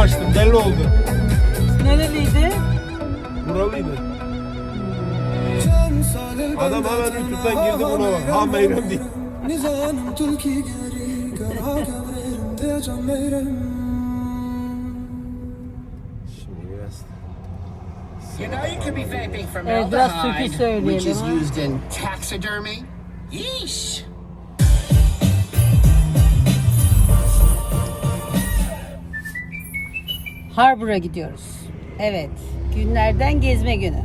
açtım belli oldu. Nereliydi? Buralıydı. Adam hemen YouTube'dan girdi buna bak. Ha Meyrem değil. Evet, biraz türkü aldehyde, söyleyelim, which is used in taxidermy. Yeesh. Harbor'a gidiyoruz. Evet. Günlerden gezme günü.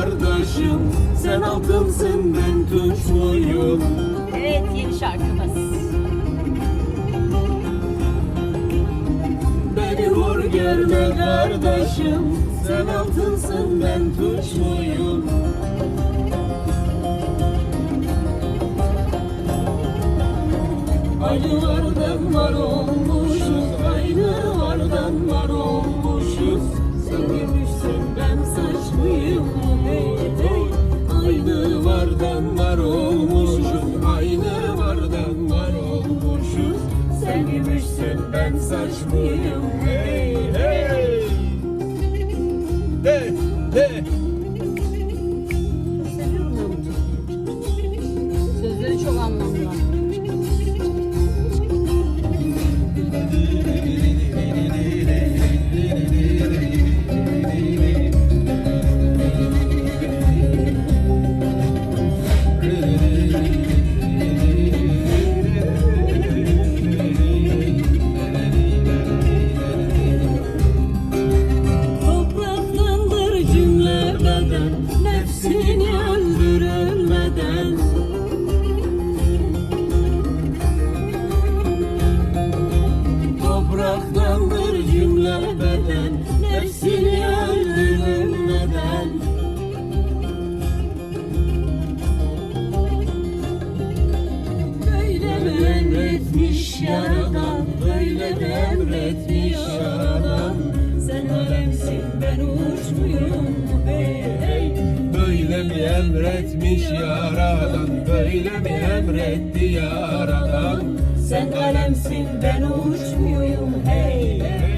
Kardeşim. Sen altınsın ben tuşluyum Evet yeni şarkımız. Beni vur görme kardeşim. Sen altınsın ben tuşluyum Aynı vardan var olmuşuz Topraktandır cümle beden Nefsini öldürülmeden. Böyle mi emretmiş yaradan Böyle emretmiş yaradan? Sen alemsin ben uç muyum? Hey hey. Böyle mi emretmiş yaradan Böyle mi emretti yaradan Sen alemsin ben uç muyum Hey hey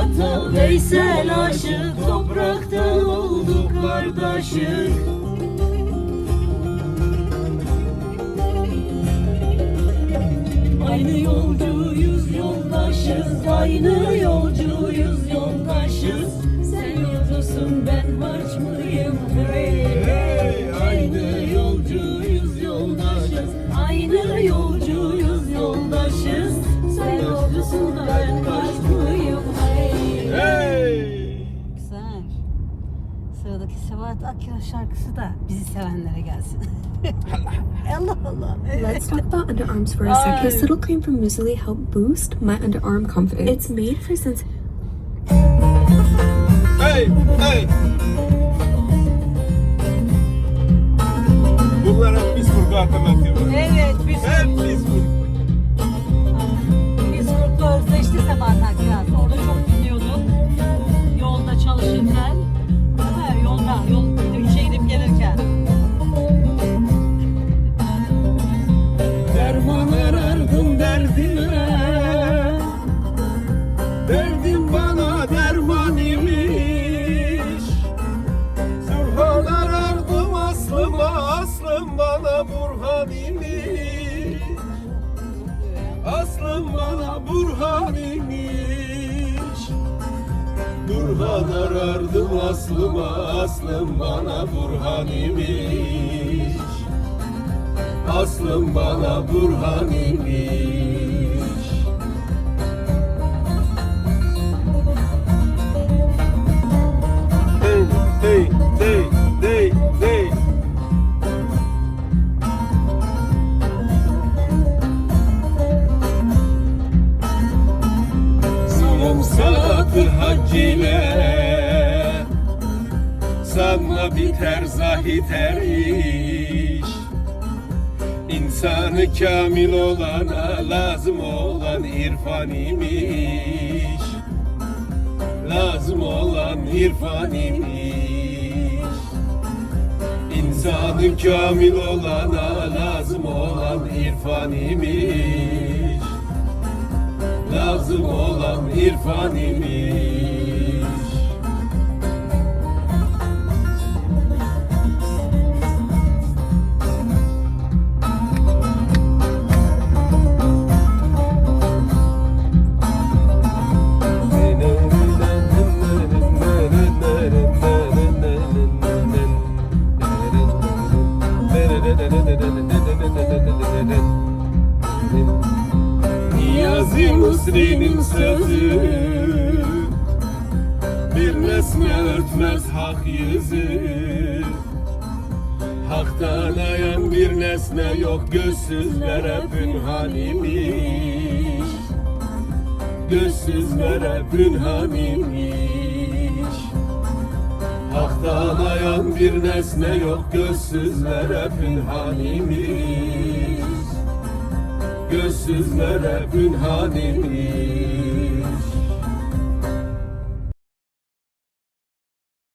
Tabiata veysel aşık Topraktan oldu kardeşim. Aynı yolcuyuz yoldaşız Aynı yolcuyuz Sebahat Akya şarkısı da bizi sevenlere gelsin. Allah Allah. Let's talk about underarms for a second. This little cream from Muesli helped boost my underarm confidence. It's made for sensitive. Hey! Hey! Bunlar hep biz kurgu hatırlatıyorlar. Evet biz Hep biz Burhan imiş Burhan arardım aslıma Aslım bana Burhan imiş Aslım bana Burhan imiş Sanma biter zahit er iş. İnsanı kamil olana lazım olan irfan imiş. Lazım olan irfan imiş. İnsanı kamil olana lazım olan irfan imiş. Lazım olan irfan imiş hak yüzü. Haktan ayan bir nesne yok Gözsüzlere pünhan imiş Gözsüzlere pünhan imiş Haktan ayan bir nesne yok Gözsüzlere pünhan imiş Gözsüzlere pünhan imiş